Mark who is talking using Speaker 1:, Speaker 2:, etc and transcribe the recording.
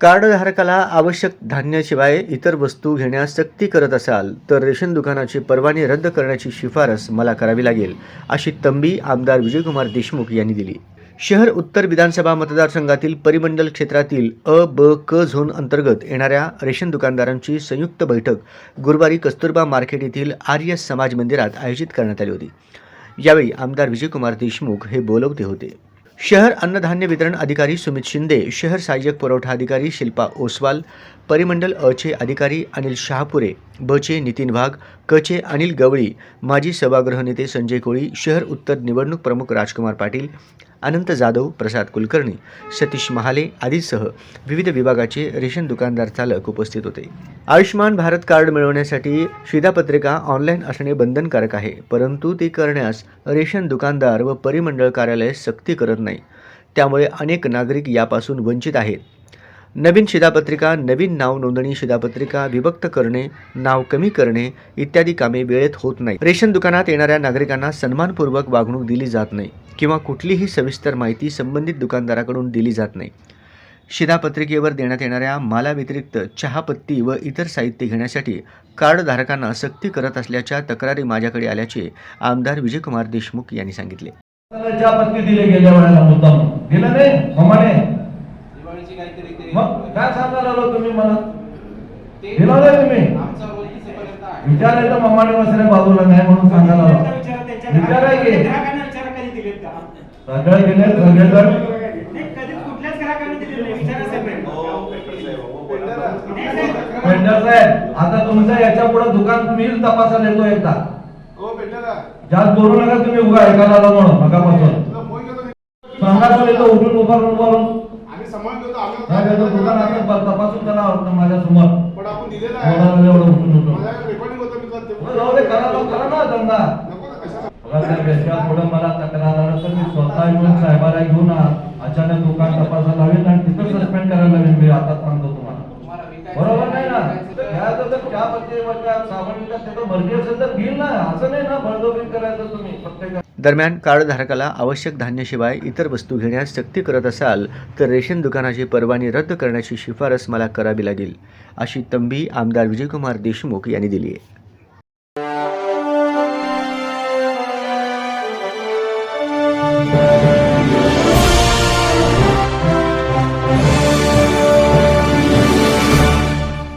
Speaker 1: कार्डधारकाला आवश्यक धान्याशिवाय इतर वस्तू घेण्यास सक्ती करत असाल तर रेशन दुकानाची परवाने रद्द करण्याची शिफारस मला करावी लागेल अशी तंबी आमदार विजयकुमार देशमुख यांनी दिली. शहर उत्तर विधानसभा मतदारसंघातील परिमंडल क्षेत्रातील अ ब क झोन अंतर्गत येणाऱ्या रेशन दुकानदारांची संयुक्त बैठक गुरुवारी कस्तुरबा मार्केट येथील आर्य समाज मंदिरात आयोजित करण्यात आली होती. यावेळी आमदार विजयकुमार देशमुख हे बोलवते होते. शहर अन्नधान्य वितरण अधिकारी सुमित शिंदे शहर सहाय्यक पुरवठा अधिकारी शिल्पा ओसवाल परिमंडल अचे अधिकारी अनिल शहापुरे बचे नितीन वाघ कचे अनिल गवळी माजी सभागृह नेते संजय कोळी शहर उत्तर निवडणूक प्रमुख राजकुमार पाटील अनंत जाधव प्रसाद कुलकर्णी सतीश महाले आदीसह विविध विभागाचे रेशन दुकानदार चालक उपस्थित होते. आयुष्यमान भारत कार्ड मिळवण्यासाठी शिधापत्रिका ऑनलाईन असणे बंधनकारक आहे परंतु ती करण्यास रेशन दुकानदार व परिमंडळ कार्यालय सक्ती करत नाही. त्यामुळे अनेक नागरिक यापासून वंचित आहेत. नवीन शिधापत्रिका नवीन नाव नोंदणी शिधापत्रिका विभक्त करणे नाव कमी करणे इत्यादी कामे वेळेत होत नाही रेशन दुकानात येणाऱ्या नागरिकांना सन्मानपूर्वक वागणूक दिली जात नाही. किंवा कुठलीही सविस्तर माहिती संबंधित दुकानदाराकडून दिली जात नाही. शिधापत्रिकेवर देण्यात येणाऱ्या मालाव्यतिरिक्त चहापत्ती व इतर साहित्य घेण्यासाठी कार्डधारकांना सक्ती करत असल्याच्या तक्रारी माझ्याकडे आल्याचे आमदार विजयकुमार देशमुख यांनी सांगितले.
Speaker 2: चहा पत्ती दिले गेल्या वेळेला मुद्दाम. दिलं नाही? ममाने मग काय सांगायला आलो तुम्ही मला? दिला नाही तुम्ही? विचारायचं बाजूला नाही म्हणून सांगायला आलो.
Speaker 3: विचारा दिलेत का?
Speaker 2: सगळे गेले सगळेजण
Speaker 3: नाही, कधी कुठल्याच ग्राहकांना दिलेले नाही विचारा सेपरेट
Speaker 2: पेंटर साहेब आता तुमचं याच्यापुढे दुकान तुम्हीच तपासायला येतो एकदा.
Speaker 4: हो
Speaker 2: जास्त बोलू नका तुम्ही उगा ऐकायला आला म्हणून मगापासून. सांगा येतो उठून उभारून उभारून दुकान आता तपासून त्याला माझ्यासमोर.
Speaker 4: पण आपण दिलेलं आहे.
Speaker 2: एवढं उठून उठून.
Speaker 4: ते-
Speaker 2: करा ना धंदा.
Speaker 4: नको ना, कशाला
Speaker 2: बघा त्या बेसच्या पुढे मला तक्रार आलं तर मी स्वतः येऊन साहेबाला घेऊन आ- अचानक दुकान तपासायला लावेन आणि तिथं सस्पेंड करायला लावेन मी आता सांगतो तुम्हाला.
Speaker 5: तुम्हाला विकायचं-
Speaker 2: बरोबर नाही ना?
Speaker 5: विकायचं-
Speaker 2: घ्यायचं तर चहा पत्ती वगैरे साबण विकत त्याचं मर्जी असेल तर घेईल ना. असं नाही ना बळजबरी करायचं तुम्ही. प्रत्येक
Speaker 1: दरम्यान कार्डधारकाला आवश्यक धान्याशिवाय इतर वस्तू घेण्यास सक्ती करत असाल तर रेशन दुकानाची परवाने रद्द करण्याची शिफारस मला करावी लागेल अशी तंबी आमदार विजयकुमार देशमुख यांनी दिली आहे.